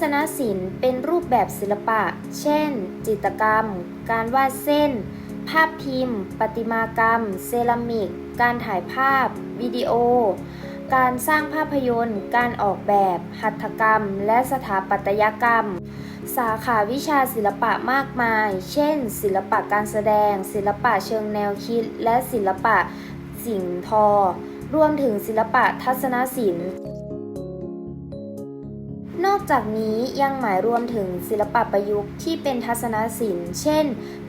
ศนศิลป์เป็นรูปแบบศิลปะ เช่น จิตรกรรม การวาดเส้น ภาพพิมพ์ ประติมากรรม เซรามิก การถ่ายภาพ วิดีโอ การสร้างภาพยนตร์ การออกแบบ หัตถกรรม และสถาปัตยกรรม สาขาวิชาศิลปะมากมาย เช่น ศิลปะการแสดง ศิลปะเชิงแนวคิด และศิลปะสิ่งทอ รวมถึงศิลปะทัศนศิลป์ จากนี้ยังหมายรวมถึงศิลปะประยุกต์ที่เป็นทัศนศิลป์ เช่น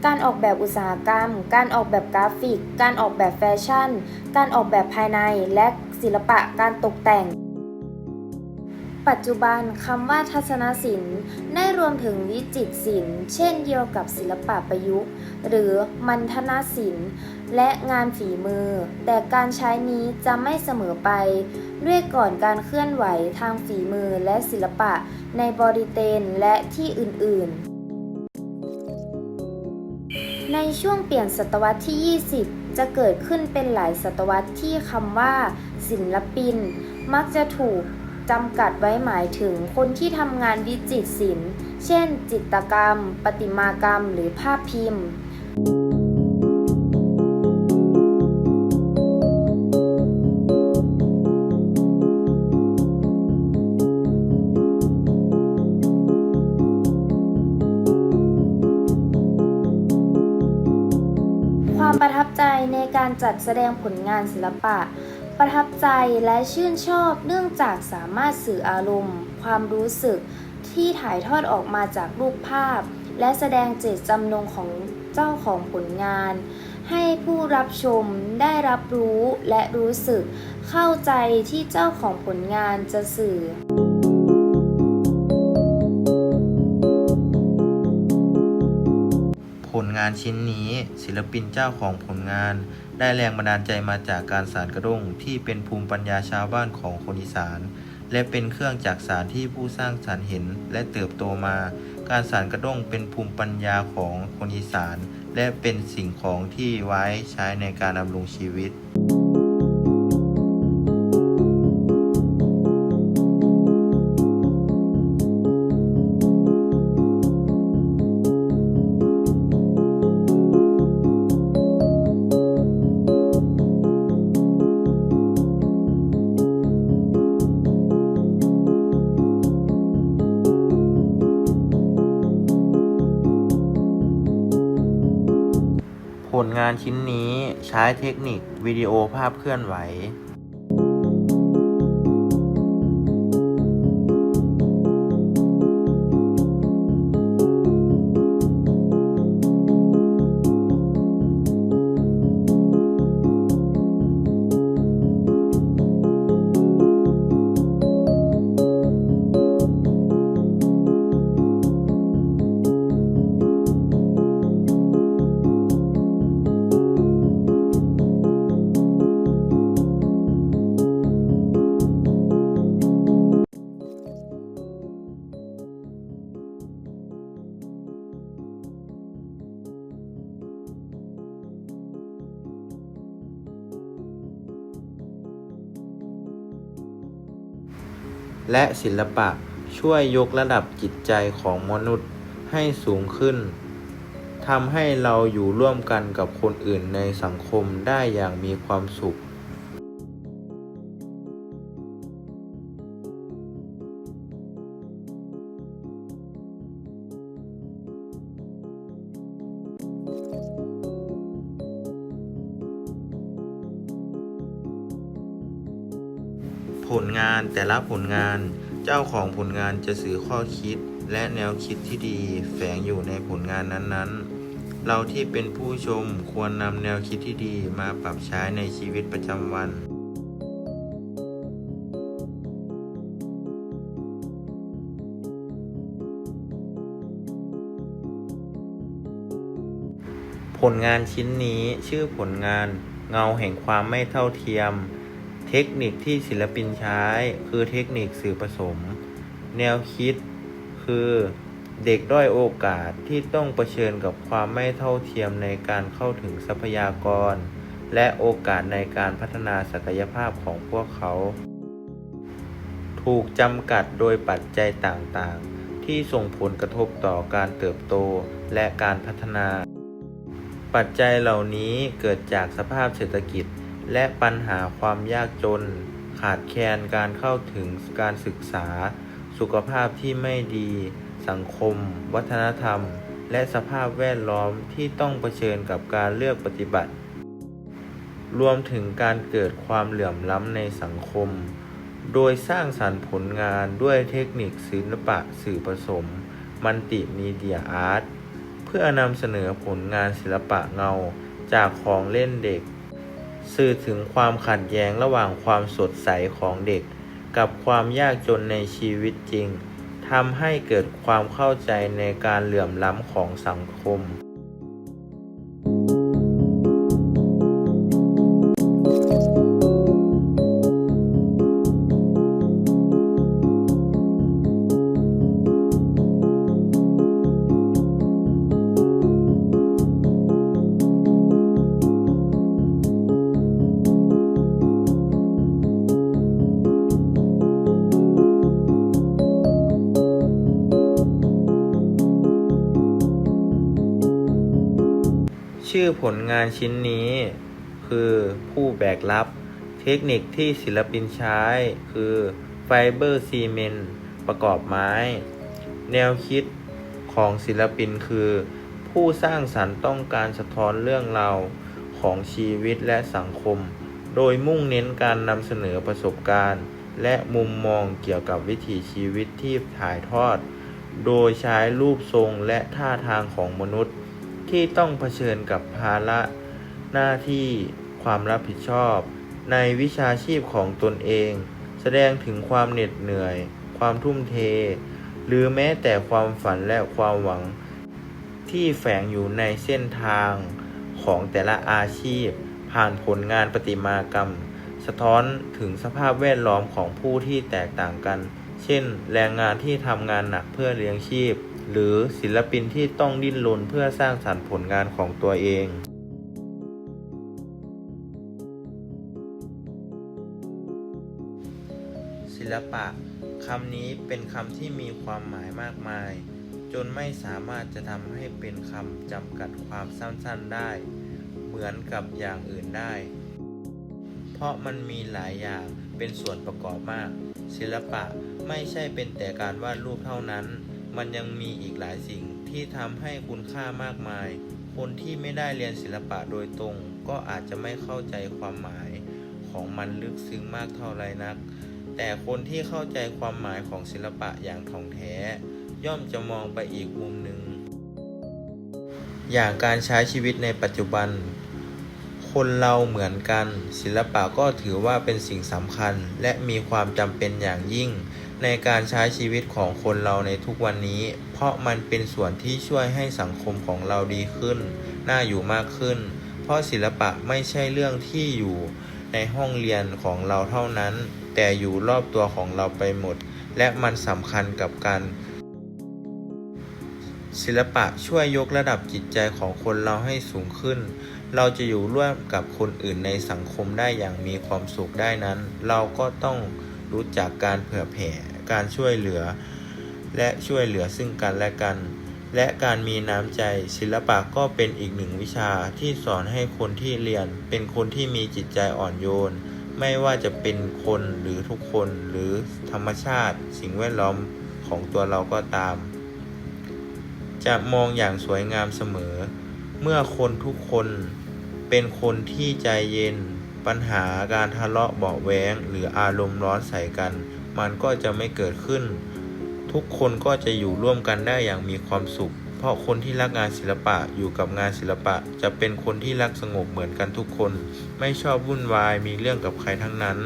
การออกแบบอุตสาหกรรม การออกแบบกราฟิก การออกแบบแฟชั่น การออกแบบภายใน และศิลปะการตกแต่ง ปัจจุบันคำว่าทัศนศิลป์ ได้รวมถึงวิจิตรศิลป์ เช่นเดียวกับศิลปะประยุกต์ หรือมัณฑนศิลป์ และงานฝีมือ แต่การใช้นี้จะไม่เสมอไป ด้วยก่อนการเคลื่อนไหวทางฝีมือและศิลปะในบริเตนและที่อื่น ๆในช่วงเปลี่ยนศตวรรษที่ 20 จะเกิดขึ้นเป็นหลายศตวรรษที่คำว่า ศิลปิน มักจะถูก จำกัดไว้หมายถึงคนที่ทำงานวิจิตรศิลป์เช่น จิตรกรรม ประติมากรรม หรือภาพพิมพ์ความประทับใจในการจัดแสดงผลงานศิลปะ ประทับใจและชื่นชอบเนื่องจากสามารถสื่ออารมณ์ ความรู้สึกที่ถ่ายทอดออกมาจากรูปภาพ และแสดงเจตจำนงของเจ้าของผลงาน ให้ผู้รับชมได้รับรู้และรู้สึก เข้าใจที่เจ้าของผลงานจะสื่อ งานชิ้นนี้ ศิลปินเจ้าของผลงาน ได้แรงบันดาลใจมาจากการสานกระด้งที่เป็นภูมิปัญญาชาวบ้านของคนอีสาน และเป็นเครื่องจักสารที่ผู้สร้างสรรค์เห็นและเติบโตมา การสานกระด้งเป็นภูมิปัญญาของคนอีสาน และเป็นสิ่งของที่ไว้ใช้ในการดำรงชีวิต ผลงานชิ้นนี้ใช้เทคนิควิดีโอภาพเคลื่อนไหว และศิลปะช่วยยกระดับจิตใจของมนุษย์ให้สูงขึ้นทำให้เราอยู่ร่วมกันกับคนอื่นในสังคมได้อย่างมีความสุข งานแต่ละผลงาน เจ้าของผลงานจะสื่อข้อคิดและแนวคิดที่ดี แฝงอยู่ในผลงานนั้นๆ เราที่เป็นผู้ชมควรนำแนวคิดที่ดีมาปรับใช้ในชีวิตประจำวันผลงานชิ้นนี้ชื่อผลงานเงาแห่งความไม่เท่าเทียม เทคนิคที่ศิลปินใช้ คือเทคนิคสื่อผสม แนวคิด คือเด็กด้อยโอกาสที่ต้องเผชิญกับความไม่เท่าเทียมในการเข้าถึงทรัพยากร และโอกาสในการพัฒนาศักยภาพของพวกเขา ถูกจำกัดโดยปัจจัยต่างๆ ที่ส่งผลกระทบต่อการเติบโตและการพัฒนา ปัจจัยเหล่านี้เกิดจากสภาพเศรษฐกิจ และปัญหาความยากจน ขาดแคลนการเข้าถึงการศึกษา สุขภาพที่ไม่ดี สังคม วัฒนธรรม และสภาพแวดล้อมที่ต้องเผชิญกับการเลือกปฏิบัติ รวมถึงการเกิดความเหลื่อมล้ำในสังคม โดยสร้างสรรค์ผลงานด้วยเทคนิคศิลปะสื่อผสม มัลติมีเดียอาร์ตเพื่อนำเสนอผลงานศิลปะเงาจากของเล่นเด็ก สื่อถึงความขัดแย้งระหว่างความสดใสของเด็ก กับความยากจนในชีวิตจริงทำให้เกิดความเข้าใจในการเหลื่อมล้ำของสังคม ชื่อผลงานชิ้นนี้ คือผู้แบกรับ เทคนิคที่ศิลปินใช้ คือไฟเบอร์ซีเมนต์ประกอบไม้ แนวคิดของศิลปินคือ ผู้สร้างสรรค์ต้องการสะท้อนเรื่องราวของชีวิตและสังคม โดยมุ่งเน้นการนำเสนอประสบการณ์ และมุมมองเกี่ยวกับวิถีชีวิตที่ถ่ายทอด โดยใช้รูปทรงและท่าทางของมนุษย์ ที่ต้องเผชิญกับภาระหน้าที่ความรับผิดชอบ ในวิชาชีพของตนเอง แสดงถึงความเหน็ดเหนื่อย ความทุ่มเท หรือแม้แต่ความฝันและความหวัง ที่แฝงอยู่ในเส้นทางของแต่ละอาชีพ ผ่านผลงานประติมากรรม สะท้อนถึงสภาพแวดล้อมของผู้ที่แตกต่างกัน เช่น แรงงานที่ทำงานหนักเพื่อเลี้ยงชีพ หรือศิลปินที่ต้องดิ้นรนเพื่อสร้างสรรค์ผลงานของตัวเองศิลปะคำนี้เป็นคำที่มีความหมายมากมาย จนไม่สามารถจะทำให้เป็นคำจำกัดความสั้นๆได้ เหมือนกับอย่างอื่นได้ เพราะมันมีหลายอย่างเป็นส่วนประกอบมาก ศิลปะไม่ใช่เป็นแต่การวาดรูปเท่านั้น มันยังมีอีกหลายสิ่งที่ทำให้คุณค่ามากมาย คนที่ไม่ได้เรียนศิลปะโดยตรง ก็อาจจะไม่เข้าใจความหมายของมันลึกซึ้งมากเท่าไรนัก แต่คนที่เข้าใจความหมายของศิลปะอย่างถ่องแท้ ย่อมจะมองไปอีกมุมหนึ่ง อย่างการใช้ชีวิตในปัจจุบัน คนเราเหมือนกัน ศิลปะก็ถือว่าเป็นสิ่งสำคัญ และมีความจำเป็นอย่างยิ่ง ในการใช้ชีวิตของคนเราในทุกวันนี้ เพราะมันเป็นส่วนที่ช่วยให้สังคมของเราดีขึ้น น่าอยู่มากขึ้น เพราะศิลปะไม่ใช่เรื่องที่อยู่ในห้องเรียนของเราเท่านั้น แต่อยู่รอบตัวของเราไปหมด และมันสำคัญกับการศิลปะช่วยยกระดับจิตใจของคนเราให้สูงขึ้น เราจะอยู่ร่วมกับคนอื่นในสังคมได้อย่างมีความสุขได้นั้น เราก็ต้อง รู้จักการเผื่อแผ่ การช่วยเหลือ และช่วยเหลือซึ่งกันและกัน และการมีน้ำใจศิลปะก็เป็นอีกหนึ่งวิชาที่สอนให้คนที่เรียน เป็นคนที่มีจิตใจอ่อนโยน ไม่ว่าจะเป็นคนหรือทุกคนหรือธรรมชาติ สิ่งแวดล้อมของตัวเราก็ตาม จะมองอย่างสวยงามเสมอ เมื่อคนทุกคนเป็นคนที่ใจเย็น ปัญหาการทะเลาะเบาะแว้งหรืออารมณ์ร้อนใส่กัน มันก็จะไม่เกิดขึ้น ทุกคนก็จะอยู่ร่วมกันได้อย่างมีความสุข เพราะคนที่รักงานศิลปะอยู่กับงานศิลปะ จะเป็นคนที่รักสงบเหมือนกันทุกคน ไม่ชอบวุ่นวายมีเรื่องกับใครทั้งนั้น